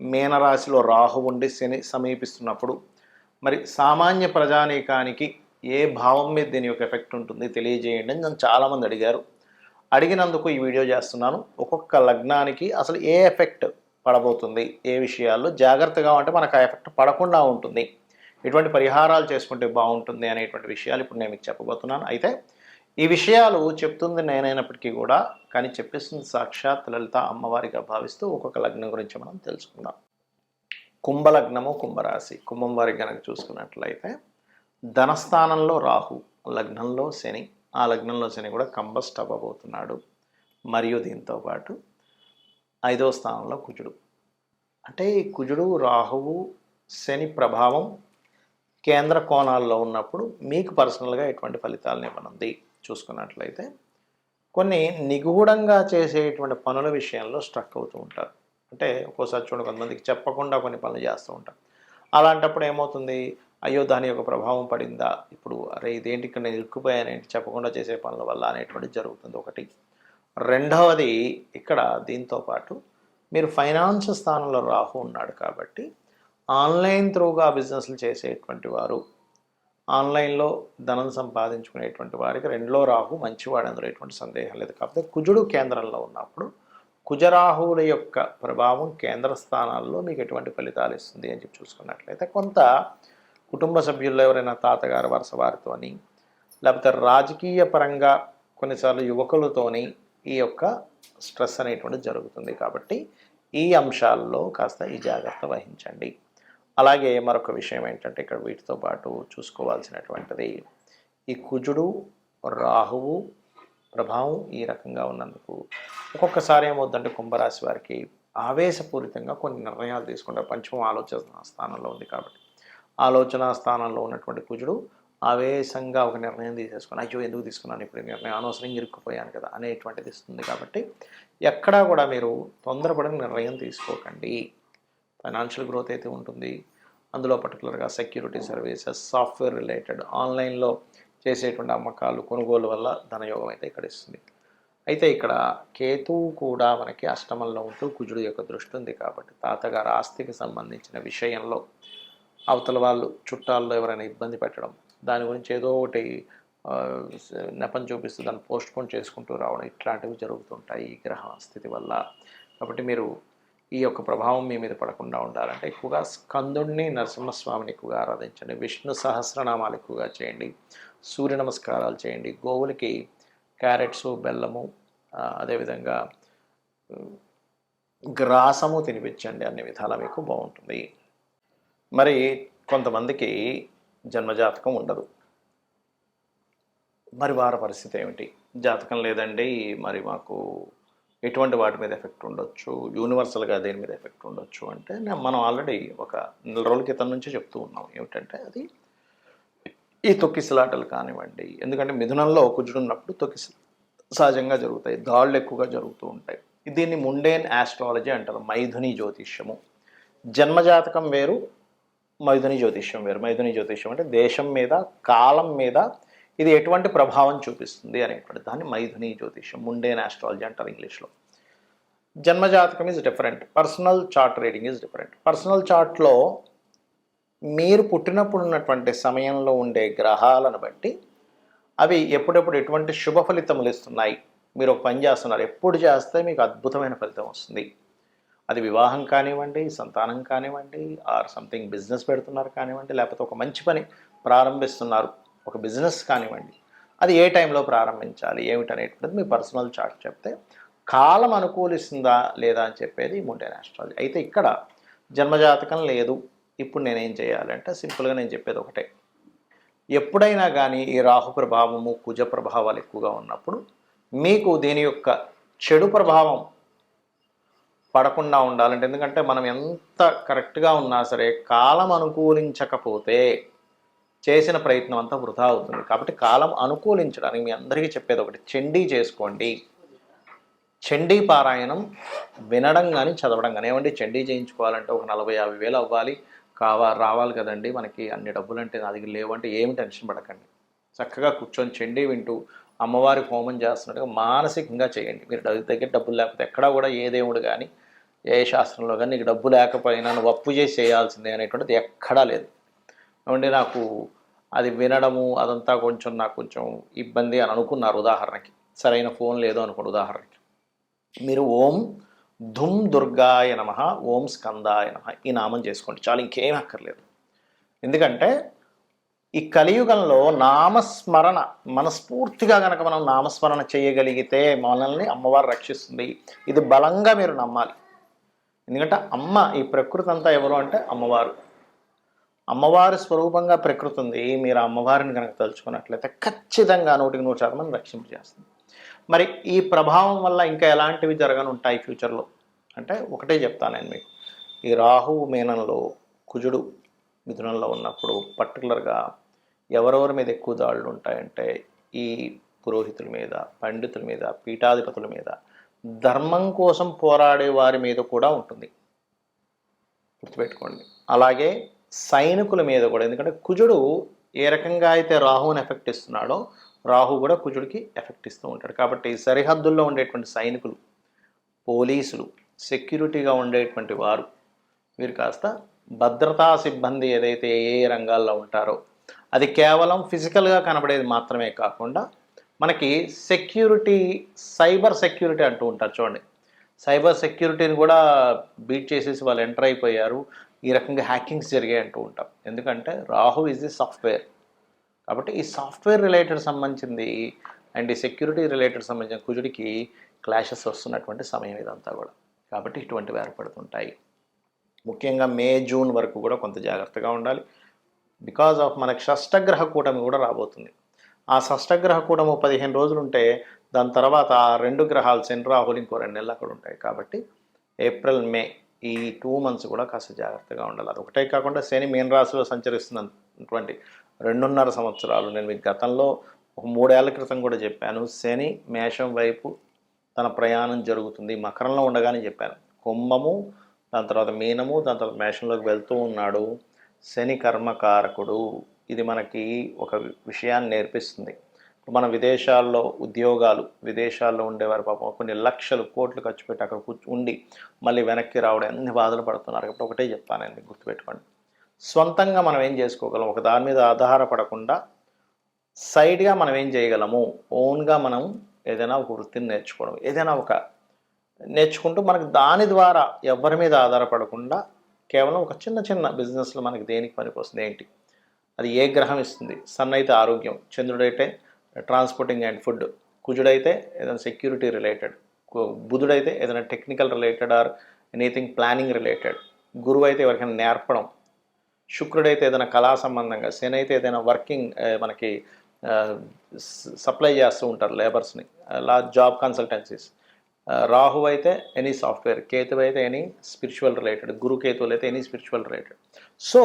మీనరాశిలో రాహు ఉండి శని సమీపిస్తున్నప్పుడు మరి సామాన్య ప్రజానీకానికి ఏ భావం మీద దీని యొక్క ఎఫెక్ట్ ఉంటుంది తెలియజేయండి అని నన్ను చాలామంది అడిగారు. అడిగినందుకు ఈ వీడియో చేస్తున్నాను. ఒక్కొక్క లగ్నానికి అసలు ఏ ఎఫెక్ట్ పడబోతుంది ఏ విషయాల్లో జాగ్రత్తగా ఉంటే మనకు ఆ ఎఫెక్ట్ పడకుండా ఉంటుంది ఎటువంటి పరిహారాలు చేసుకుంటే బాగుంటుంది అనేటువంటి విషయాలు ఇప్పుడు నేను మీకు చెప్పబోతున్నాను. అయితే ఈ విషయాలు చెప్తుంది నేనైనప్పటికీ కూడా కానీ చెప్పిస్తుంది సాక్షాత్ లలిత అమ్మవారిగా భావిస్తూ ఒక్కొక్క లగ్నం గురించి మనం తెలుసుకుందాం. కుంభలగ్నము కుంభరాశి. కుంభం వారికి కనుక చూసుకున్నట్లయితే ధనస్థానంలో రాహు లగ్నంలో శని. ఆ లగ్నంలో శని కూడా కంబస్ట్ అవ్వబోతున్నాడు. మరియు దీంతో పాటు ఐదవ స్థానంలో కుజుడు. అంటే ఈ కుజుడు రాహువు శని ప్రభావం కేంద్ర కోణాల్లో ఉన్నప్పుడు మీకు పర్సనల్గా ఎటువంటి ఫలితాలను ఇవ్వనుంది? చూసుకున్నట్లయితే కొన్ని నిగూఢంగా చేసేటువంటి పనుల విషయంలో స్ట్రక్ అవుతూ ఉంటారు. అంటే ఒక్కోసారి చూడండి కొంతమందికి చెప్పకుండా కొన్ని పనులు చేస్తూ ఉంటారు. అలాంటప్పుడు ఏమవుతుంది? అయ్యో దాని యొక్క ప్రభావం పడిందా? ఇప్పుడు అరే ఇదేంటి ఇక్కడ నేను ఇరుక్కుపోయానేంటి చెప్పకుండా చేసే పనుల వల్ల అనేటువంటిది జరుగుతుంది ఒకటి. రెండవది ఇక్కడ దీంతో పాటు మీరు ఫైనాన్స్ స్థానంలో రాహు ఉన్నాడు కాబట్టి ఆన్లైన్ త్రూగా బిజినెస్లు చేసేటువంటి వారు ఆన్లైన్లో ధనం సంపాదించుకునేటువంటి వారికి రెండులో రాహు మంచివాడు అందులో ఎటువంటి సందేహం లేదు. కాకపోతే కుజుడు కేంద్రంలో ఉన్నప్పుడు కుజరాహువుల యొక్క ప్రభావం కేంద్ర స్థానాల్లో మీకు ఎటువంటి ఫలితాలు ఇస్తుంది అని చెప్పి చూసుకున్నట్లయితే కొంత కుటుంబ సభ్యుల్లో ఎవరైనా తాతగారు వరుస వారితోని లేకపోతే రాజకీయ పరంగా కొన్నిసార్లు యువకులతోని ఈ యొక్క స్ట్రెస్ అనేటువంటిది జరుగుతుంది. కాబట్టి ఈ అంశాల్లో కాస్త ఈ జాగ్రత్త వహించండి. అలాగే మరొక విషయం ఏంటంటే ఇక్కడ వీటితో పాటు చూసుకోవాల్సినటువంటిది ఈ కుజుడు రాహువు ప్రభావం ఈ రకంగా ఉన్నందుకు ఒక్కొక్కసారి ఏమవుతుందంటే కుంభరాశి వారికి ఆవేశపూరితంగా కొన్ని నిర్ణయాలు తీసుకుంటారు. పంచమం ఆలోచన స్థానంలో ఉంది కాబట్టి. ఆలోచన స్థానంలో ఉన్నటువంటి కుజుడు ఆవేశంగా ఒక నిర్ణయం తీసేసుకుని అయ్యో ఎందుకు తీసుకున్నాను ఇప్పుడు నిర్ణయం? అనవసరంగా ఇరుక్కుపోయాను కదా అనేటువంటిది ఇస్తుంది కాబట్టి ఎక్కడా కూడా మీరు తొందరపడిన నిర్ణయం తీసుకోకండి. ఫైనాన్షియల్ గ్రోత్ అయితే ఉంటుంది. అందులో పర్టికులర్గా సెక్యూరిటీ సర్వీసెస్ సాఫ్ట్వేర్ రిలేటెడ్ ఆన్లైన్లో చేసేటువంటి అమ్మకాలు కొనుగోలు వల్ల ధనయోగం అయితే ఇక్కడ ఇస్తుంది. అయితే ఇక్కడ కేతువు కూడా మనకి అష్టమంలో ఉంటూ కుజుడు యొక్క దృష్టి ఉంది కాబట్టి తాతగారు ఆస్తికి సంబంధించిన విషయంలో అవతల వాళ్ళు చుట్టాల్లో ఎవరైనా ఇబ్బంది పెట్టడం దాని గురించి ఏదో ఒకటి నెపం చూపిస్తూ దాన్ని పోస్ట్పోన్ చేసుకుంటూ రావడం ఇట్లాంటివి జరుగుతుంటాయి ఈ గ్రహ స్థితి వల్ల. కాబట్టి మీరు ఈ యొక్క ప్రభావం మీ మీద పడకుండా ఉండాలంటే ఎక్కువగా స్కందుడిని నరసింహస్వామిని ఎక్కువగా ఆరాధించండి. విష్ణు సహస్రనామాలు ఎక్కువగా చేయండి. సూర్య నమస్కారాలు చేయండి. గోవులకి క్యారెట్స్ బెల్లము అదేవిధంగా గ్రాసము తినిపించండి. అన్ని విధాల మీకు బాగుంటుంది. మరి కొంతమందికి జన్మజాతకం ఉండదు. మరి వారి పరిస్థితి ఏమిటి? జాతకం లేదండి. మరి మాకు ఎటువంటి వాటి మీద ఎఫెక్ట్ ఉండొచ్చు? యూనివర్సల్గా దేని మీద ఎఫెక్ట్ ఉండొచ్చు? అంటే మనం ఆల్రెడీ ఒక నెల రోజుల క్రితం నుంచి చెప్తూ ఉన్నాం. ఏమిటంటే అది ఈ తొక్కిసలాటలు కానివ్వండి ఎందుకంటే మిథునంలో కుజుడున్నప్పుడు తొక్కిస సహజంగా జరుగుతాయి. దాళ్ళు ఎక్కువగా జరుగుతూ ఉంటాయి. దీన్ని ముండేన్ ఆస్ట్రాలజీ అంటారు. మైథుని జ్యోతిష్యము. జన్మజాతకం వేరు మైథుని జ్యోతిష్యం వేరు. మైథుని జ్యోతిష్యం అంటే దేశం మీద కాలం మీద ఇది ఎటువంటి ప్రభావం చూపిస్తుంది అనేటువంటి దాన్ని మైథుని జ్యోతిష్యం ముండేన్ ఆస్ట్రాలజీ అంటారు ఇంగ్లీష్లో. జన్మజాతకం is different personal chart reading is different personal చార్ట్లో మీరు పుట్టినప్పుడు ఉన్నటువంటి సమయంలో ఉండే గ్రహాలను బట్టి అవి ఎప్పుడెప్పుడు ఎటువంటి శుభ ఫలితములు ఇస్తున్నాయి? మీరు ఒక పని చేస్తున్నారు. ఎప్పుడు చేస్తే మీకు అద్భుతమైన ఫలితం వస్తుంది. అది వివాహం కానివ్వండి సంతానం కానివ్వండి ఆర్ సంథింగ్ బిజినెస్ పెడుతున్నారు కానివ్వండి లేకపోతే ఒక మంచి పని ప్రారంభిస్తున్నారు. ఒక బిజినెస్ కానివ్వండి అది ఏ టైంలో ప్రారంభించాలి ఏమిటనేటువంటిది మీ పర్సనల్ చార్ట్ చెప్తే కాలం అనుకూలిస్తుందా లేదా అని చెప్పేది ముంటైన ఆస్ట్రాలజీ అయితే ఇక్కడ జన్మజాతకం లేదు. ఇప్పుడు నేనేం చేయాలంటే సింపుల్గా నేను చెప్పేది ఒకటే. ఎప్పుడైనా కానీ ఈ రాహు ప్రభావము కుజ ప్రభావాలు ఎక్కువగా ఉన్నప్పుడు మీకు దీని యొక్క చెడు ప్రభావం పడకుండా ఉండాలంటే ఎందుకంటే మనం ఎంత కరెక్ట్గా ఉన్నా సరే కాలం అనుకూలించకపోతే చేసిన ప్రయత్నం అంతా వృధా అవుతుంది. కాబట్టి కాలం అనుకూలించడానికి మీ అందరికీ చెప్పేది ఒకటి చండీ చేసుకోండి. చండీ పారాయణం వినడం కానీ చదవడం కానీ ఏమండి? చండీ చేయించుకోవాలంటే ఒక నలభై యాభై వేలు అవ్వాలి. కావా రావాలి కదండి మనకి. అన్ని డబ్బులు అంటే నా దగ్గర లేవంటే ఏమి టెన్షన్ పడకండి. చక్కగా కూర్చొని చండీ వింటూ అమ్మవారి హోమం చేస్తున్నట్టుగా మానసికంగా చేయండి. మీరు దగ్గర డబ్బులు లేకపోతే ఎక్కడా కూడా ఏ దేవుడు కానీ ఏ శాస్త్రంలో కానీ నీకు డబ్బు లేకపోయినా నువ్వు అప్పు చేసి చేయాల్సిందే అనేటువంటిది ఎక్కడా లేదు. ఏమంటే నాకు అది వినడము అదంతా కొంచెం నాకు కొంచెం ఇబ్బంది అని అనుకున్నారు ఉదాహరణకి. సరైన ఫోన్ లేదు అనుకోండి ఉదాహరణకి. మీరు ఓం ధుమ్ దుర్గాయ నమ ఓం స్కందాయ నమ ఈ నామం చేసుకోండి. చాలు ఇంకేం అక్కర్లేదు. ఎందుకంటే ఈ కలియుగంలో నామస్మరణ మనస్ఫూర్తిగా కనుక మనం నామస్మరణ చేయగలిగితే మనల్ని అమ్మవారు రక్షిస్తుంది. ఇది బలంగా మీరు నమ్మాలి. ఎందుకంటే అమ్మ ఈ ప్రకృతి అంతా ఎవరు అంటే అమ్మవారు. అమ్మవారి స్వరూపంగా ప్రకృతి ఉంది మీరు ఆ అమ్మవారిని కనుక తలుచుకున్నట్లయితే ఖచ్చితంగా నూటికి నూరు శాతం మనం రక్షింపజేస్తుంది మరి ఈ ప్రభావం వల్ల ఇంకా ఎలాంటివి జరగనుంటాయి ఫ్యూచర్లో? అంటే ఒకటే చెప్తాను నేను మీకు. ఈ రాహువు మీనంలో కుజుడు మిథునంలో ఉన్నప్పుడు పర్టికులర్గా ఎవరెవరి మీద ఎక్కువ దాడులు ఉంటాయంటే ఈ పురోహితుల మీద పండితుల మీద పీఠాధిపతుల మీద ధర్మం కోసం పోరాడే వారి మీద కూడా ఉంటుంది. గుర్తుపెట్టుకోండి. అలాగే సైనికుల మీద కూడా. ఎందుకంటే కుజుడు ఏ రకంగా అయితే రాహువుని ఎఫెక్ట్ ఇస్తున్నాడో రాహు కూడా కుజుడికి ఎఫెక్ట్ ఇస్తూ ఉంటాడు. కాబట్టి సరిహద్దుల్లో ఉండేటువంటి సైనికులు పోలీసులు సెక్యూరిటీగా ఉండేటువంటి వారు వీరు కాస్త భద్రతా సిబ్బంది ఏదైతే ఏ ఏ రంగాల్లో ఉంటారో అది కేవలం ఫిజికల్గా కనబడేది మాత్రమే కాకుండా మనకి సెక్యూరిటీ సైబర్ సెక్యూరిటీ అంటూ ఉంటారు చూడండి. సైబర్ సెక్యూరిటీని కూడా బీట్ చేసేసి వాళ్ళు ఎంటర్ అయిపోయారు. ఈ రకంగా హ్యాకింగ్స్ జరిగాయి అంటూ ఉంటాం. ఎందుకంటే రాహు ఈజ్ ది సాఫ్ట్వేర్ కాబట్టి ఈ సాఫ్ట్వేర్ రిలేటెడ్ సంబంధించింది అండ్ ఈ సెక్యూరిటీ రిలేటెడ్ సంబంధించిన కుజుడికి క్లాషెస్ వస్తున్నటువంటి సమయం ఇదంతా కూడా. కాబట్టి ఇటువంటివి ఏర్పడుతుంటాయి. ముఖ్యంగా మే జూన్ వరకు కూడా కొంత జాగ్రత్తగా ఉండాలి. బికాజ్ ఆఫ్ మనకి షష్టగ్రహ కూటమి కూడా రాబోతుంది. ఆ షష్టగ్రహ కూటము పదిహేను రోజులు ఉంటే దాని తర్వాత ఆ రెండు గ్రహాలు శని రాహులు ఇంకో రెండు నెలలు అక్కడ ఉంటాయి. కాబట్టి ఏప్రిల్ మే ఈ టూ మంత్స్ కూడా కాస్త జాగ్రత్తగా ఉండాలి. అది ఒకటే కాకుండా శని మీన రాశిలో సంచరిస్తున్నటువంటి రెండున్నర సంవత్సరాలు. నేను మీకు గతంలో ఒక మూడేళ్ళ క్రితం కూడా చెప్పాను శని మేషం వైపు తన ప్రయాణం జరుగుతుంది. మకరంలో ఉండగానే చెప్పాను. కుంభము దాని తర్వాత మీనము దాని తర్వాత మేషంలోకి వెళ్తూ ఉన్నాడు. శని కర్మకారకుడు. ఇది మనకి ఒక విషయాన్ని నేర్పిస్తుంది. మన విదేశాల్లో ఉద్యోగాలు విదేశాల్లో ఉండేవారు పాపం కొన్ని లక్షలు కోట్లు ఖర్చు పెట్టి అక్కడ కూర్చు ఉండి మళ్ళీ వెనక్కి రావడం అన్ని బాధలు పడుతున్నారు. కాబట్టి ఒకటే చెప్తానండి గుర్తుపెట్టుకోండి. సొంతంగా మనం ఏం చేసుకోగలం? ఒక దాని మీద ఆధారపడకుండా సైడ్గా మనం ఏం చేయగలము? ఓన్గా మనం ఏదైనా ఒక వృత్తిని నేర్చుకోవడం. ఏదైనా ఒక నేర్చుకుంటూ మనకు దాని ద్వారా ఎవరి మీద ఆధారపడకుండా కేవలం ఒక చిన్న చిన్న బిజినెస్లో మనకి దేనికి పనికి వస్తుంది ఏంటి? అది ఏ గ్రహం ఇస్తుంది? సన్ అయితే ఆరోగ్యం. చంద్రుడైతే ట్రాన్స్పోర్టింగ్ అండ్ ఫుడ్. కుజుడైతే ఏదైనా సెక్యూరిటీ రిలేటెడ్ బుధుడైతే ఏదైనా technical related or anything planning related. గురువు అయితే ఎవరికైనా నేర్పడం శుక్రుడైతే ఏదైనా కళా సంబంధంగా శని అయితే ఏదైనా వర్కింగ్ మనకి సప్లై చేస్తూ ఉంటారు లేబర్స్ని లా జాబ్ కన్సల్టెన్సీస్. రాహు అయితే ఎనీ సాఫ్ట్వేర్ కేతు అయితే ఎనీ స్పిరిచువల్ రిలేటెడ్ గురు కేతువులు అయితే ఎనీ స్పిరిచువల్ రిలేటెడ్ సో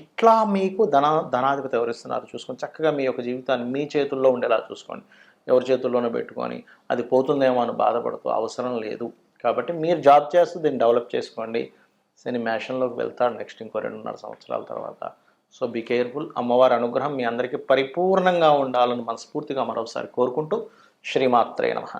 ఇట్లా మీకు ధన ధనాధిపతి ఎవరిస్తున్నారు చూసుకొని చక్కగా మీ యొక్క జీవితాన్ని మీ చేతుల్లో ఉండేలా చూసుకోండి. ఎవరి చేతుల్లోనే పెట్టుకొని అది పోతుందేమో అని బాధపడుతూ అవసరం లేదు. కాబట్టి మీరు జాబ్ చేస్తూ దీన్ని డెవలప్ చేసుకోండి. శని మ్యాషన్లోకి వెళ్తాడు నెక్స్ట్ ఇంకో రెండున్నర సంవత్సరాల తర్వాత. సో బీ కేర్ఫుల్ అమ్మవారి అనుగ్రహం మీ అందరికీ పరిపూర్ణంగా ఉండాలని మనస్ఫూర్తిగా మరొకసారి కోరుకుంటూ శ్రీమాత్రే నమః.